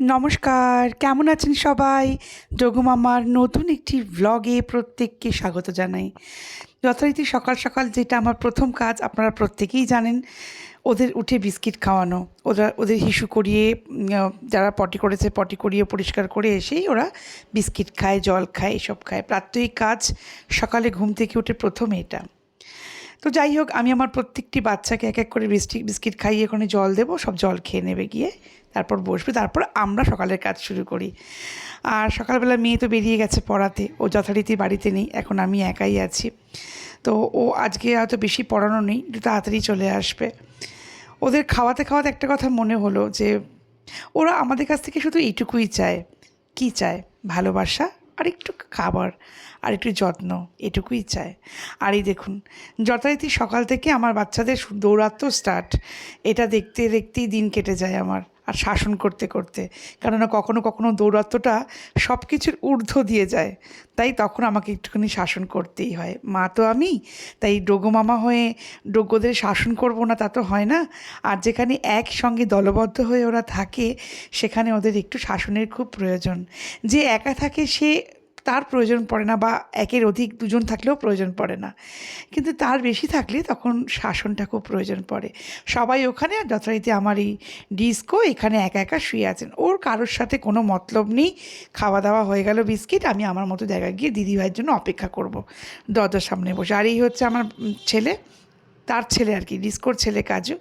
নমস্কার, কেমন আছেন সবাই? যোগমামার নতুন একটি ভ্লগে প্রত্যেককে স্বাগত জানাই। যথারীতি সকাল সকাল যেটা আমার প্রথম কাজ, আপনারা প্রত্যেকেই জানেন, ওদের উঠে বিস্কিট খাওয়ানো। ওরা, ওদের হিসু করিয়ে যারা পটি করেছে, পটি করিয়ে পরিষ্কার করে এসেই ওরা বিস্কিট খায়, জল খায়, এসব খায়। প্রাত্যহিক কাজ সকালে ঘুম থেকে উঠে প্রথম এটা। তো যাই হোক, আমি আমার প্রত্যেকটি বাচ্চাকে এক এক করে বিস্কিট বিস্কিট খাইয়ে ওখানে জল দেবো, সব জল খেয়ে নেবে গিয়ে তারপর বসবে, তারপর আমরা সকালের কাজ শুরু করি। আর সকালবেলা মেয়ে তো বেরিয়ে গেছে পড়াতে, ও যথারীতি বাড়িতে নেই, এখন আমি একাই আছি। তো ও আজকে হয়তো বেশি পড়ানো নেই, একটু তাড়াতাড়ি চলে আসবে। ওদের খাওয়াতে খাওয়াতে একটা কথা মনে হলো যে, ওরা আমাদের কাছ থেকে শুধু এইটুকুই চায়। কি চায়? ভালোবাসা আর একটু খাবার, আর একটু যত্ন, এটুকুই চায় আর এই দেখুন, যথারীতি সকাল থেকে আমার বাচ্চাদের দৌড়াত্ম স্টার্ট এটা দেখতে দেখতেই দিন কেটে যায় আমার। আর শাসন করতে করতে। কেননা কখনো কখনো দৌরাত্মটা সব কিছুর ঊর্ধ্ব দিয়ে যায়। তাই তখন আমাকে একটুখানি শাসন করতেই হয়। মা তো আমি, তাই ডোগো মামা হয়ে ডোগোদের শাসন করব না তা তো হয় না। আর যেখানে একসঙ্গে দলবদ্ধ হয়ে ওরা থাকে, সেখানে ওদের একটু শাসনের খুব প্রয়োজন। যে একা থাকে সে তার প্রয়োজন পড়ে না বা একের অধিক দুজন থাকলেও প্রয়োজন পড়ে না। কিন্তু তার বেশি থাকলে তখন শাসনটা খুব প্রয়োজন পড়ে। সবাই ওখানে আর যথারীতি আমার এই ডিস্কো এখানে একা একা শুয়ে আছেন। ওর কারোর সাথে কোনো মতলব নেই। খাওয়া দাওয়া হয়ে গেল, বিস্কিট। আমি আমার মতো জায়গায় গিয়ে দিদিভাইয়ের জন্য অপেক্ষা করব দরজার সামনে বসে। আর এই হচ্ছে আমার ছেলে, তার ছেলে আর কি, ডিস্কোর ছেলে কাজু।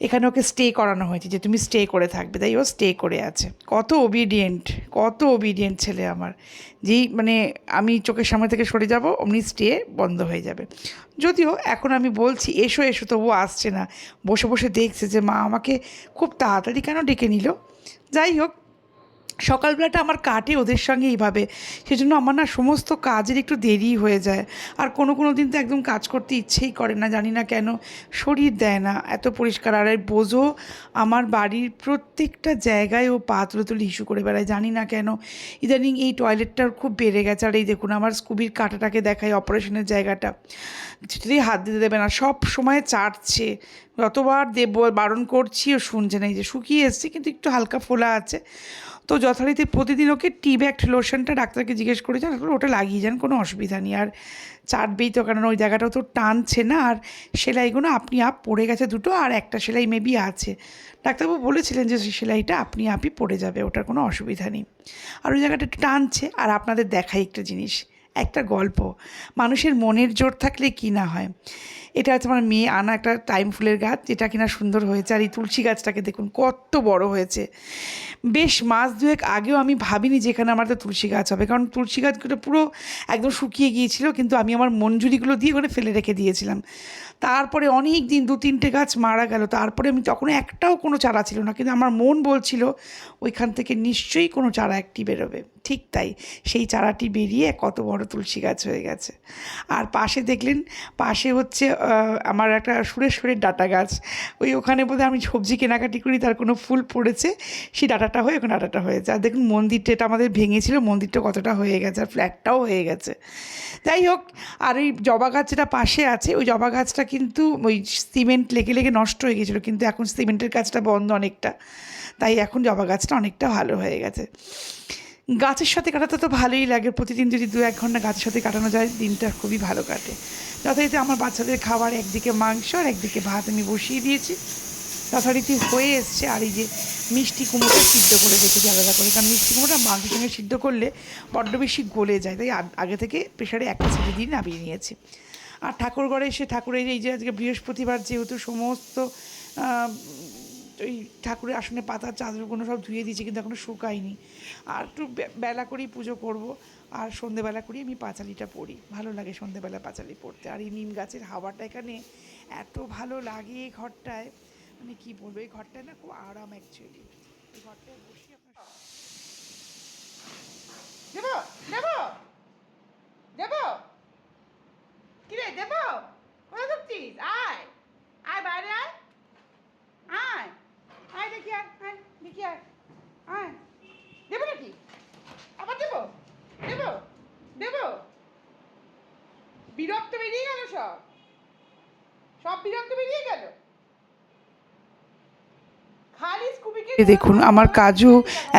এখানে ওকে স্টে করানো হয়েছে যে তুমি স্টে করে থাকবে। তাই ও স্টে করে আছে। কত ওবিডিয়েন্ট কত ওবিডিয়েন্ট ছেলে আমার। যেই মানে আমি চোখের সামনে থেকে সরে যাব, অমনি স্টে বন্ধ হয়ে যাবে। যদিও এখন আমি বলছি, এসো এসো তো ও আসছে না। বসে বসে দেখছে যে মা আমাকে খুব তাড়াতাড়ি কেন ডেকে নিল? যাই হোক সকালবেলাটা আমার কাটে ওদের সঙ্গে এইভাবে। সেজন্য আমার না সমস্ত কাজের একটু দেরি হয়ে যায়। আর কোনো কোনো দিন তো একদম কাজ করতে ইচ্ছেই করে না, জানি না কেন। শরীর দেয় না, এত পরিষ্কার। আর এই বোঝো, আমার বাড়ির প্রত্যেকটা জায়গায় ও পা তুলে তুলে ইস্যু করে বেড়ায়, জানি না কেন। ইদানিং এই টয়লেটটার খুব বেড়ে গেছে। আর এই দেখুন, আমার স্কুবির কাঁটাটাকে দেখায় অপারেশনের জায়গাটা। কিছুতেই হাত দিতে দেবে না, সব সময় চাটছে। যতবার দেব, বারণ করছি ও শুনছে না। এই যে শুকিয়ে এসছে, কিন্তু একটু হালকা ফোলা আছে। তো যথারীতি প্রতিদিন ওকে টি ব্যাক্ট লোশনটা ডাক্তারকে জিজ্ঞেস করেছেন ডাক্তার ওটা লাগিয়ে যান, কোনো অসুবিধা নেই। আর চাটবেই তো, কারণ ওই জায়গাটাও তো টানছে না, আর সেলাইগুলো আপনি আপ পড়ে গেছে দুটো, আর একটা সেলাই মেবি আছে। ডাক্তারবাবু বলেছিলেন যে সেলাইটা আপনি আপই পড়ে যাবে, ওটার কোনো অসুবিধা নেই। আর ওই জায়গাটা একটু টানছে, আর আপনাদের দেখাই একটা জিনিস, একটা গল্প। মানুষের মনের জোর থাকলে কি না হয়। এটা হচ্ছে আমার মেয়ে আনা একটা টাইম ফুলের গাছ, যেটা কিনা সুন্দর হয়েছে। আর এই তুলসী গাছটাকে দেখুন, কত বড় হয়েছে। বেশ মাস দুয়েক আগেও আমি ভাবিনি যে এখানে আমার তো তুলসী গাছ হবে। কারণ তুলসী গাছগুলো পুরো একদম শুকিয়ে গিয়েছিল, কিন্তু আমি আমার মঞ্জুরিগুলো দিয়ে ওখানে ফেলে রেখে দিয়েছিলাম। তারপরে অনেক দিন দু তিনটে গাছ মারা গেল। তারপরে আমি তখন একটাও কোনো চারা ছিল না। কিন্তু আমার মন বলছিল, ওইখান থেকে নিশ্চয়ই কোনো চারা একটি বেরোবে। ঠিক তাই সেই চারাটি বেরিয়ে কত বড় তুলসী গাছ হয়ে গেছে। আর পাশে দেখলেন, পাশে হচ্ছে আমার একটা সুরেশ্বরের ডাটা গাছ। ওই ওখানে বোধহয় আমি সবজি কেনাকাটি করি, তার কোনো ফুল পড়েছে, সেই ডাটাটা হয়ে ওখানে ডাটাটা হয়েছে আর দেখুন, মন্দিরটা এটা আমাদের ভেঙেছিল, মন্দিরটা কতটা হয়ে গেছে, আর ফ্ল্যাটটাও হয়ে গেছে। যাই হোক, আর ওই জবা গাছ যেটা পাশে আছে, ওই জবা গাছটা কিন্তু ওই সিমেন্ট লেগে লেগে নষ্ট হয়ে গেছিল, কিন্তু এখন সিমেন্টের কাজটা বন্ধ অনেকটা। তাই এখন জবা গাছটা অনেকটা ভালো হয়ে গেছে। গাছের সাথে কাটাতে তো ভালোই লাগে। প্রতিদিন যদি দু এক ঘণ্টা গাছের সাথে কাটানো যায়, দিনটা খুবই ভালো কাটে। যথারীতি আমার বাচ্চাদের খাবার একদিকে মাংস আর একদিকে ভাত আমি বসিয়ে দিয়েছি। যথারীতি হয়ে এসছে আর এই যে মিষ্টি কুমড়োটা সিদ্ধ করে রেখেছি আলাদা করে। কারণ মিষ্টি কুমড়োটা মাংসের সঙ্গে সিদ্ধ করলে বড্ড বেশি গলে যায়। তাই আগে থেকে প্রেশারে একটা ছেড়ে দিয়ে নামিয়ে নিয়েছি। আর ঠাকুর ঘরে এসে ঠাকুরের এই যে আজকে বৃহস্পতিবার যেহেতু সমস্ত ওই ঠাকুরের আসনে পাতার চাদরগুলো সব ধুয়ে দিয়েছি, কিন্তু এখনও শুকায়নি। আর একটু বেলা করেই পুজো করব। আর সন্ধেবেলা করেই আমি পাঁচালিটা পড়ি। ভালো লাগে সন্ধেবেলা পাঁচালি পড়তে। আর এই নিম গাছের হাওয়াটা এখানে এত ভালো লাগে এই ঘরটায়। মানে কি বলব, এই ঘরটায় না খুব আরাম অ্যাকচুয়ালি এই ঘরটায় বসি আপনার দেব দেব দেব কিরে দেব কোথায় যাচ্ছিস আয় আয় বাইরে আয় আয় আয় দেখি আয় আয় দেখি আয় আয় দেবো নাকি আবার দেবো দেবো দেবো বিরক্ত বেরিয়ে গেল সব সব বিরক্ত বেরিয়ে গেল খালি স্কুবিকে এই দেখুন, আমার কাজু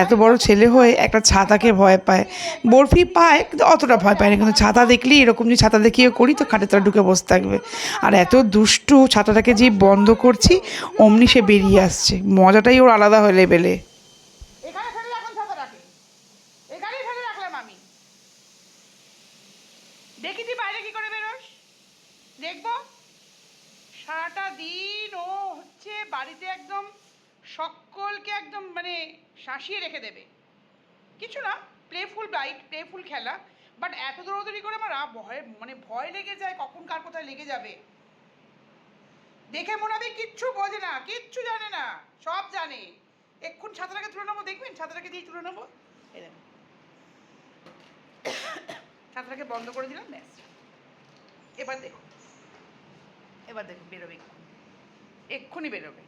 এত বড় ছেলে হয়ে একটা ছাতাকে ভয় পায়। বরফি পায়, কিন্তু অতটা ভয় পায় না, কিন্তু ছাতা দেখলেই এরকম যে ছাতা দেখিয়ে করি তো খাটে তারা ঢুকে বসে থাকবে। আর এত দুষ্টু ছাতাটাকে যে বন্ধ করছি, অমনি সে বেরিয়ে আসছে। মজাটাই ওর আলাদা হয়ে দেখব। সারাটা দিন ও হচ্ছে বাড়িতে একদম সকলকে একদম মানে শাসিয়ে রেখে দেবে। কিছু না প্লেফুল ব্রাইট প্লেফুল খেলা। বাট এত দৌড়দৌড়ি করে আমার ভয় মানে ভয় লেগে যায় কখন কার কোথায় লেগে যাবে। দেখে মনে হবে কিচ্ছু বোঝে না, কিচ্ছু জানে না, সব জানে। এক্ষুন ছাত্রাকে তুলে নেব, দেখবেন? ছাত্রাকে দিয়ে তুলে নেব। দেখুন। ছাত্রাকে বন্ধ করে দিলাম, ব্যাস। এবার দেখুন। এবার দেখুন, বেরোবে এক্ষুনি বেরোবে।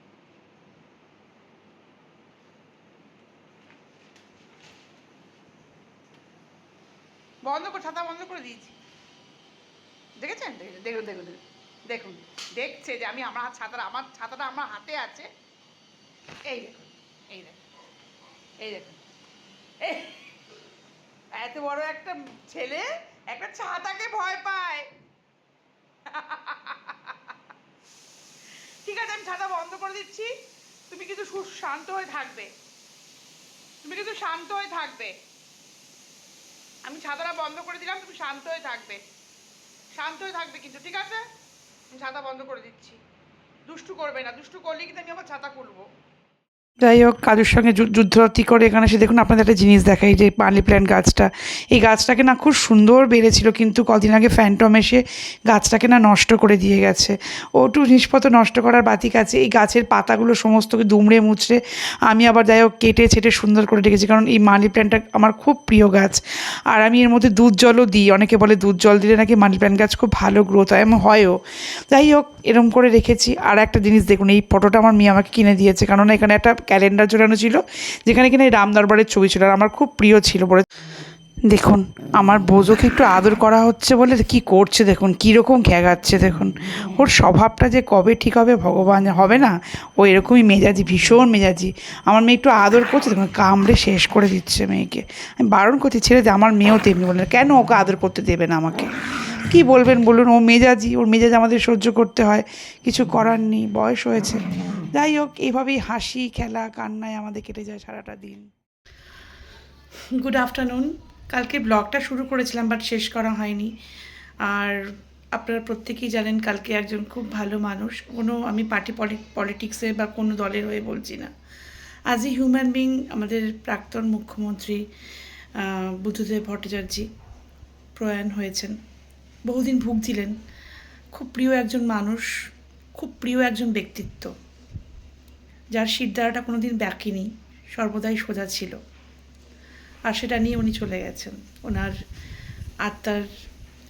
বন্ধ করে, ছাতা বন্ধ করে দিয়েছি। দেখেছেন? দেখুন দেখুন দেখুন দেখুন। দেখছে যে আমি আমার ছাতাটা আমার ছাতাটা আমার হাতে আছে। এই দেখুন এই দেখুন এই দেখুন। এত বড় একটা ছেলে একটা ছাতাকে ভয় পায়। ঠিক আছে, আমি ছাতা বন্ধ করে দিচ্ছি। তুমি কিন্তু শান্ত হয়ে থাকবে। তুমি কিন্তু শান্ত হয়ে থাকবে। আমি ছাতাটা বন্ধ করে দিলাম, তুমি শান্ত হয়ে থাকবে। শান্ত হয়ে থাকবে কিন্তু, ঠিক আছে? আমি ছাতা বন্ধ করে দিচ্ছি। দুষ্টু করবে না, দুষ্টু করলে কিন্তু আমি আবার ছাতা খুলবো। যাই হোক, কাজুর সঙ্গে যুদ্ধরতি করে এখানে এসে দেখুন আপনাদের একটা জিনিস দেখাই, যে মানি প্ল্যান্ট গাছটা। এই গাছটাকে না খুব সুন্দর বেড়েছিল, কিন্তু কদিন আগে ফ্যান্টম এসে গাছটাকে না নষ্ট করে দিয়ে গেছে। ও একটু জিনিসপত্র নষ্ট করার বাতিক আছে, এই গাছের পাতাগুলো সমস্তকে দুমড়ে মুচড়ে আমি আবার যাই হোক কেটে ছেটে সুন্দর করে রেখেছি, কারণ এই মানি প্ল্যান্টটা আমার খুব প্রিয় গাছ। আর আমি এর মধ্যে দুধ জলও দিই, অনেকে বলে দুধ জল দিলে নাকি মানি প্ল্যান্ট গাছ খুব ভালো গ্রোথ হয়, এমন হয়ও। যাই হোক, এরম করে রেখেছি। আর একটা জিনিস দেখুন, এই ফটোটা আমার মেয়ে আমাকে কিনে দিয়েছে কারণ এখানে একটা ক্যালেন্ডার ঝোলানো ছিল, যেখানে কিনা এই রাম দরবারের ছবি ছিল আর আমার খুব প্রিয় ছিল বলে। দেখুন, আমার বোঝোকে একটু আদর করা হচ্ছে বলে কি করছে দেখুন, কীরকম ঘ্যাগাচ্ছে দেখুন। ওর স্বভাবটা যে কবে ঠিক হবে ভগবান হবে না, ও এরকমই মেজাজি, ভীষণ মেজাজি। আমার মেয়ে একটু আদর করছে, দেখুন, কামড়ে শেষ করে দিচ্ছে মেয়েকে। আমি বারণ করছি, ছেড়ে যে আমার মেয়েও তেমনি বললেন কেন ওকে আদর করতে দেবে না আমাকে? কি বলবেন বলুন, ও মেজাজি, ওর মেজাজ আমাদের সহ্য করতে হয়। কিছু করার নেই, বয়স হয়েছে। যাই হোক, এভাবেই হাসি, খেলা, কান্নায় আমাদের কেটে যায় সারাটা দিন। গুড আফটারনুন কালকে ব্লগটা শুরু করেছিলাম বাট শেষ করা হয়নি। আর আপনারা প্রত্যেকেই জানেন, কালকে একজন খুব ভালো মানুষ। কোনো আমি পার্টি পলিটিক্সে বা কোনো দলের হয়ে বলছি না। আজ এ হিউম্যান বিং আমাদের প্রাক্তন মুখ্যমন্ত্রী বুদ্ধদেব ভট্টাচার্যী প্রয়াণ হয়েছেন। বহুদিন ভুগছিলেন। খুব প্রিয় একজন মানুষ, খুব প্রিয় একজন ব্যক্তিত্ব। যার শিরদাঁড়াটা কোনো দিন ব্যাকিনি সর্বদাই সোজা ছিল। আর সেটা নিয়ে উনি চলে গেছেন। ওনার আত্মার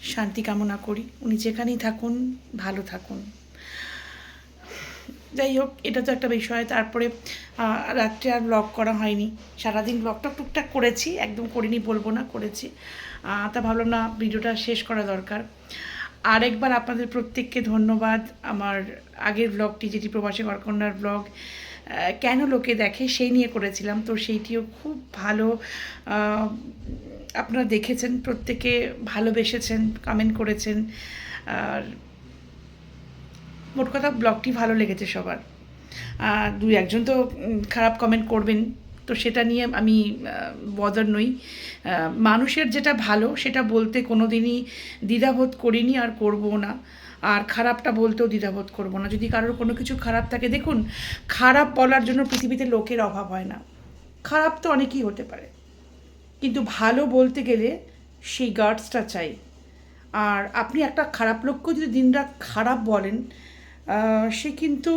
শান্তি কামনা করি। উনি যেখানেই থাকুন, ভালো থাকুন। যাই হোক, এটা তো একটা বিষয়। তারপরে রাত্রে আর ব্লগ করা হয়নি। সারাদিন ব্লগটা টুকটাক করেছি, একদম করিনি, বলব না, করেছি। তা ভাবলাম না, ভিডিওটা শেষ করা দরকার। আরেকবার আপনাদের প্রত্যেককে ধন্যবাদ। আমার আগের ব্লগটি যেটি প্রবাসী করকন্যার ব্লগ কেন লোকে দেখে? সেই নিয়ে করেছিলাম। তো সেইটিও খুব ভালো আপনারা দেখেছেন, প্রত্যেকে ভালোবেসেছেন কমেন্ট করেছেন। আর মোট কথা ব্লগটি ভালো লেগেছে সবার। দুই একজন তো খারাপ কমেন্ট করবেন। তো সেটা নিয়ে আমি বদর নই। মানুষের যেটা ভালো, সেটা বলতে কোনো দিনই দ্বিধাবোধ করিনি আর করব না। আর খারাপটা বলতেও দ্বিধাবোধ করব না। যদি কারোর কোনো কিছু খারাপ থাকে, দেখুন, খারাপ বলার জন্য পৃথিবীতে লোকের অভাব হয় না। খারাপ তো অনেকই হতে পারে। কিন্তু ভালো বলতে গেলে সেই গার্ডসটা চাই। আর আপনি একটা খারাপ লোককেও যদি দিনরাত খারাপ বলেন সে কিন্তু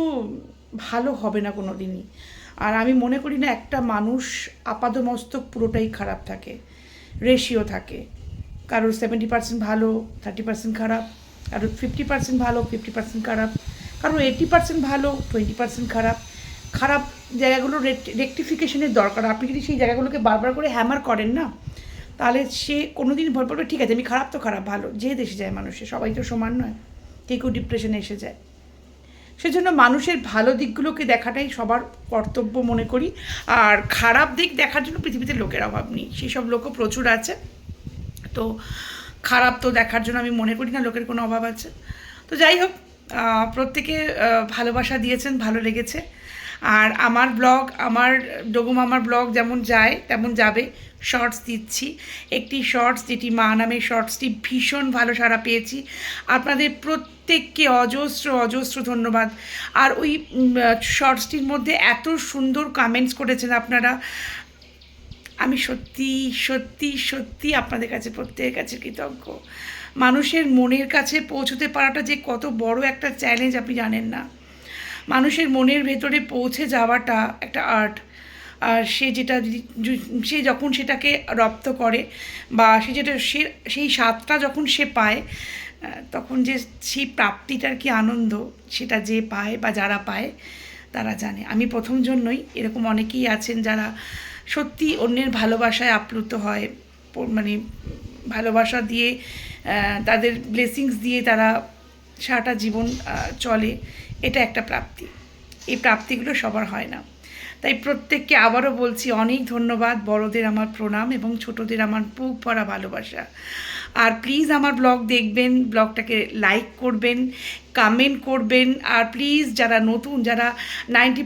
ভালো হবে না কোনো দিনই আর আমি মনে করি না একটা মানুষ আপাদমস্তক পুরোটাই খারাপ থাকে রেশিও থাকে। কারোর সেভেন্টি পার্সেন্ট ভালো থার্টি পার্সেন্ট খারাপ, কারোর ফিফটি পার্সেন্ট ভালো ফিফটি পার্সেন্ট খারাপ, কারোর এইটি পার্সেন্ট ভালো টোয়েন্টি পার্সেন্ট খারাপ। খারাপ জায়গাগুলো রেকটিফিকেশনের দরকার। আপনি যদি সেই জায়গাগুলোকে বারবার করে হ্যামার করেন না, তাহলে সে কোনো দিন ভয় পড়বে ঠিক আছে, আমি খারাপ তো খারাপ, ভালো। যে দেশে যায় মানুষে, সবাই তো সমান নয়। কেউ কেউ ডিপ্রেশনে এসে যায়। সেজন্য মানুষের ভালো দিকগুলোকে দেখাটাই সবার কর্তব্য মনে করি। আর খারাপ দিক দেখার জন্য পৃথিবীতে লোকের অভাব নেই। সেই সব লোকও প্রচুর আছে। তো খারাপ তো দেখার জন্য আমি মনে করি না লোকের কোনো অভাব আছে। তো যাই হোক প্রত্যেকে ভালোবাসা দিয়েছেন, ভালো লেগেছে। আর আমার ব্লগ আমার ডোগুম আমার ব্লগ যেমন যায়, তেমন যাবে। শর্টস দিচ্ছি। একটি শর্টস যেটি মা নামের শর্টসটি ভীষণ ভালো সাড়া পেয়েছি। আপনাদের প্রত্যেককে অজস্র অজস্র ধন্যবাদ। আর ওই শর্টসটির মধ্যে এত সুন্দর কমেন্টস করেছেন আপনারা। আমি সত্যি সত্যি সত্যি আপনাদের কাছে, প্রত্যেকের কাছে কৃতজ্ঞ। মানুষের মনের কাছে পৌঁছতে পারাটা যে কত বড় একটা চ্যালেঞ্জ আপনি জানেন না। মানুষের মনের ভেতরে পৌঁছে যাওয়াটা একটা আর্ট আর সে যেটা সে যখন সেটাকে রপ্ত করে বা সে যেটা, সে, সেই স্বাদটা যখন সে পায় তখন যে সেই প্রাপ্তিটার কি আনন্দ সেটা যে পায় বা যারা পায়, তারা জানে। আমি প্রথম জন্যই এরকম অনেকেই আছেন যারা সত্যি অন্যের ভালোবাসায় আপ্লুত হয় মানে ভালোবাসা দিয়ে তাদের ব্লেসিংস দিয়ে তারা সারাটা জীবন চলে। এটা একটা প্রাপ্তি। এই প্রাপ্তিগুলো সবার হয় না। তাই প্রত্যেককে আবারও বলছি অনেক ধন্যবাদ বড়দের আমার প্রণাম এবং ছোটদের আমার বুক ভরা ভালোবাসা। আর প্লিজ আমার ব্লগ দেখবেন ব্লগটাকে লাইক করবেন কমেন্ট করবেন, আর প্লিজ যারা নতুন, যারা নাইনটি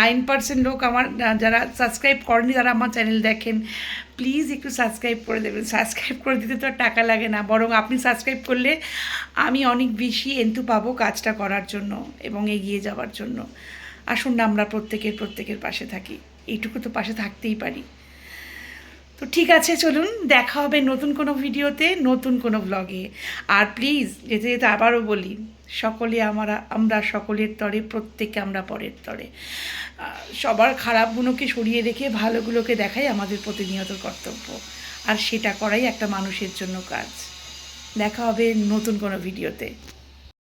নাইন পার্সেন্ট লোক আমার, যারা সাবস্ক্রাইব করেনি যারা আমার চ্যানেল দেখেন। প্লিজ একটু সাবস্ক্রাইব করে দেবেন। সাবস্ক্রাইব করে দিতে তো টাকা লাগে না, বরং আপনি সাবস্ক্রাইব করলে আমি অনেক বেশি এন্তু পাবো কাজটা করার জন্য এবং এগিয়ে যাওয়ার জন্য। আসুন না, আমরা প্রত্যেকের প্রত্যেকের পাশে থাকি। এইটুকু তো পাশে থাকতেই পারি। তো ঠিক আছে, চলুন, দেখা হবে নতুন কোনো ভিডিওতে নতুন কোনো ব্লগে আর প্লিজ যেতে যেতে আবারও বলি সকলে আমরা আমরা সকলের তরে প্রত্যেকে আমরা পরের তরে। সবার খারাপগুলোকে সরিয়ে রেখে ভালোগুলোকে দেখাই আমাদের প্রতিনিয়ত কর্তব্য। আর সেটা করাই একটা মানুষের জন্য কাজ। দেখা হবে নতুন কোনো ভিডিওতে।